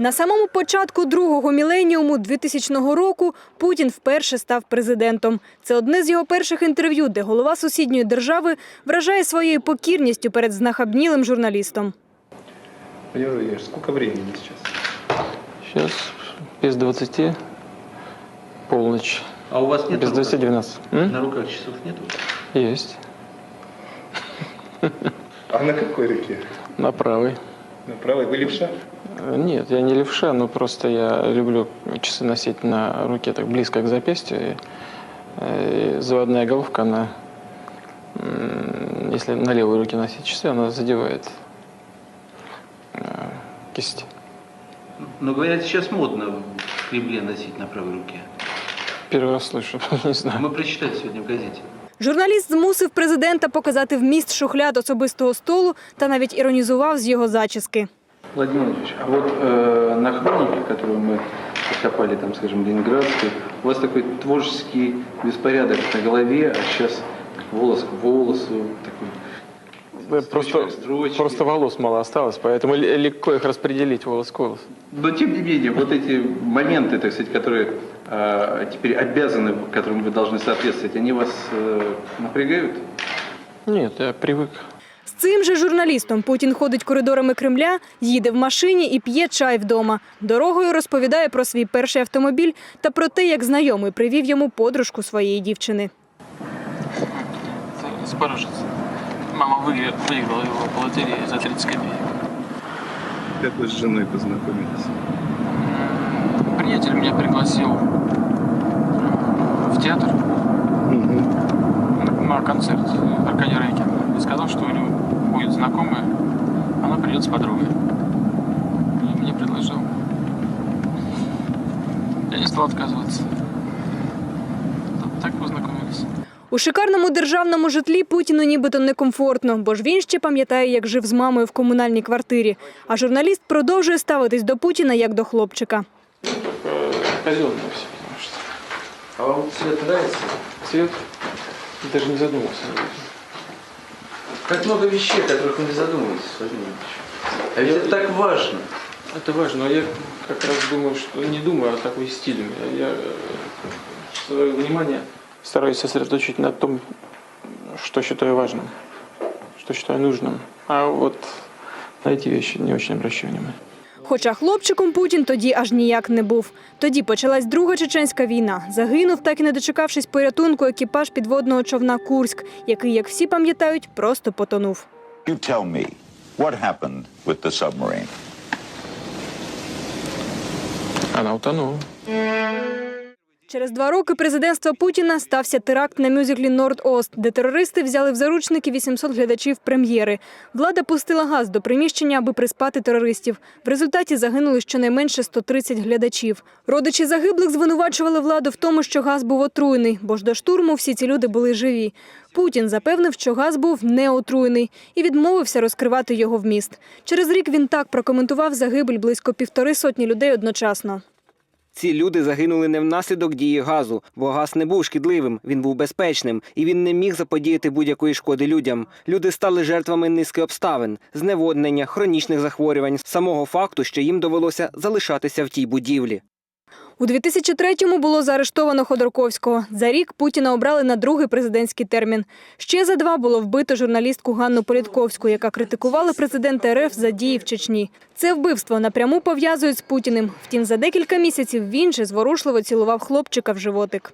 На самому початку другого міленіуму 2000 року Путін вперше став президентом. Це одне з його перших інтерв'ю, де голова сусідньої держави вражає своєю покірністю перед знахабнілим журналістом. Сколько времени сейчас? Сейчас без 20, полночь. А у вас нет Без на руках? 20, 12. М? На руках часов нету? Есть. А на какой реке? На правой. На правой. Вы левша? Э, Нет, я не левша, но просто я люблю часы носить на руке так близко к запястью. И, э, и заводная головка, она, если на левой руке носить часы, она задевает э, кисть. Но говорят, сейчас модно в Кремле носить на правой руке. Первый раз слышу, не знаю. Мы прочитали сегодня в газете. Журналіст змусив президента показати вміст шухляд особистого столу та навіть іронізував з його зачіски. Владимир Владимирович, а вот э, на хронике, которую мы копали, там, скажем, ленинградскую, у вас такой творческий беспорядок на голове, а сейчас волос к волосу, такой Да, Просто, строчки. просто волос мало осталось, поэтому л- легко их распределить волос к волосу. Но тем не менее, вот эти моменты, так сказать, которые э, теперь обязаны, которым вы должны соответствовать, они вас э, напрягают? Нет, я привык. З цим же журналістом Путін ходить коридорами Кремля, їде в машині і п'є чай вдома. Дорогою розповідає про свій перший автомобіль та про те, як знайомий привів йому подружку своєї дівчини. Запорожец. Мама выиграла, выиграла его по лотерее за 30 копеек. Как вы с женой познакомились? Я не стал отказываться. Так познакомились. У шикарному державному житлі Путіну нібито некомфортно, бо ж він ще пам'ятає, як жив з мамою в комунальній квартирі. А журналіст продовжує ставитись до Путіна як до хлопчика. Казенное все, потому что А вам цвет нравится? цвет даже не задумался. Как много вещей, о которых вы не задумываетесь, Владимир Владимирович. А ведь это так важно. Это важно, но я как раз думаю, что не думаю о такой стиле. Я, я э, свое внимание стараюсь сосредоточить на том, что считаю важным, что считаю нужным. А вот на эти вещи не очень обращаю внимание. Хоча хлопчиком Путін тоді аж ніяк не був. Тоді почалась Друга чеченська війна. Загинув, так і не дочекавшись порятунку, екіпаж підводного човна Курськ, який, як всі пам'ятають, просто потонув. You tell me, what happened with the submarine? Planalto tá não. Через два роки президентства Путіна стався теракт на мюзиклі Норд-Ост, де терористи взяли в заручники 800 глядачів прем'єри. Влада пустила газ до приміщення, аби приспати терористів. В результаті загинули щонайменше 130 глядачів. Родичі загиблих звинувачували владу в тому, що газ був отруєний, бо ж до штурму всі ці люди були живі. Путін запевнив, що газ був не отруєний і відмовився розкривати його вміст. Через рік він так прокоментував загибель близько півтори сотні людей одночасно. Ці люди загинули не внаслідок дії газу, бо газ не був шкідливим, він був безпечним і він не міг заподіяти будь-якої шкоди людям. Люди стали жертвами низки обставин, зневоднення, хронічних захворювань, самого факту, що їм довелося залишатися в тій будівлі. У 2003-му було заарештовано Ходорковського. За рік Путіна обрали на другий президентський термін. Ще за два було вбито журналістку Ганну Політковську, яка критикувала президента РФ за дії в Чечні. Це вбивство напряму пов'язують з Путіним. Втім, за декілька місяців він же зворушливо цілував хлопчика в животик.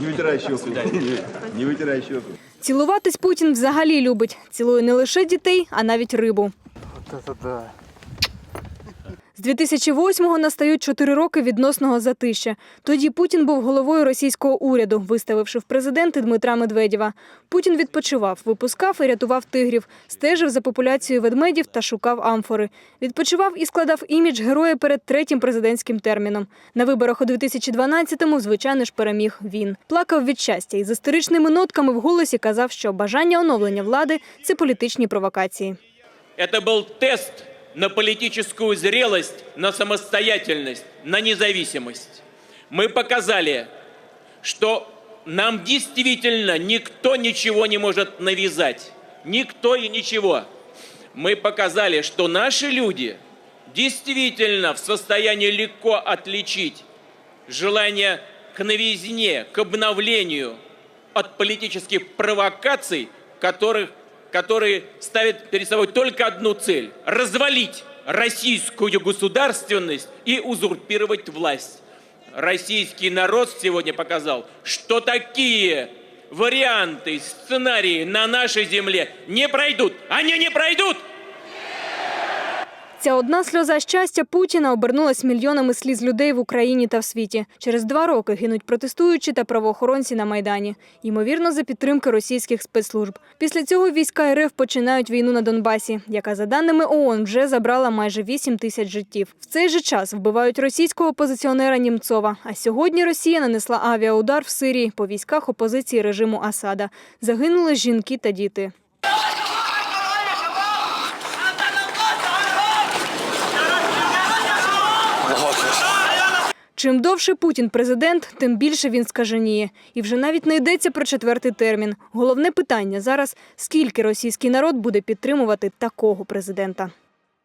Не вытирай щеку. Не вытирай щеку. Цілуватись Путін взагалі любить. Цілує не лише дітей, а навіть рибу. З 2008-го настають чотири роки відносного затища. Тоді Путін був головою російського уряду, виставивши в президенти Дмитра Медведєва. Путін відпочивав, випускав і рятував тигрів, стежив за популяцією ведмедів та шукав амфори. Відпочивав і складав імідж героя перед третім президентським терміном. На виборах у 2012-му, звичайно ж, переміг він. Плакав від щастя і з історичними нотками в голосі казав, що бажання оновлення влади це політичні провокації. Это был тест на политическую зрелость, на самостоятельность, на независимость. Мы показали, что нам действительно никто ничего не может навязать. Никто и ничего. Мы показали, что наши люди действительно в состоянии легко отличить желание к новизне, к обновлению от политических провокаций, которых, которые ставят перед собой только одну цель – развалить российскую государственность и узурпировать власть. Российский народ сегодня показал, что такие варианты, сценарии на нашей земле не пройдут. Они не пройдут! Ця одна сльоза щастя Путіна обернулась мільйонами сліз людей в Україні та в світі. Через два роки гинуть протестуючі та правоохоронці на Майдані. Ймовірно, за підтримки російських спецслужб. Після цього війська РФ починають війну на Донбасі, яка, за даними ООН, вже забрала майже 8 тисяч життів. В цей же час вбивають російського опозиціонера Німцова. А сьогодні Росія нанесла авіаудар в Сирії по військах опозиції режиму Асада. Загинули жінки та діти. Чим довше Путін президент, тим більше він скаженіє. І вже навіть не йдеться про четвертий термін. Головне питання зараз – скільки російський народ буде підтримувати такого президента.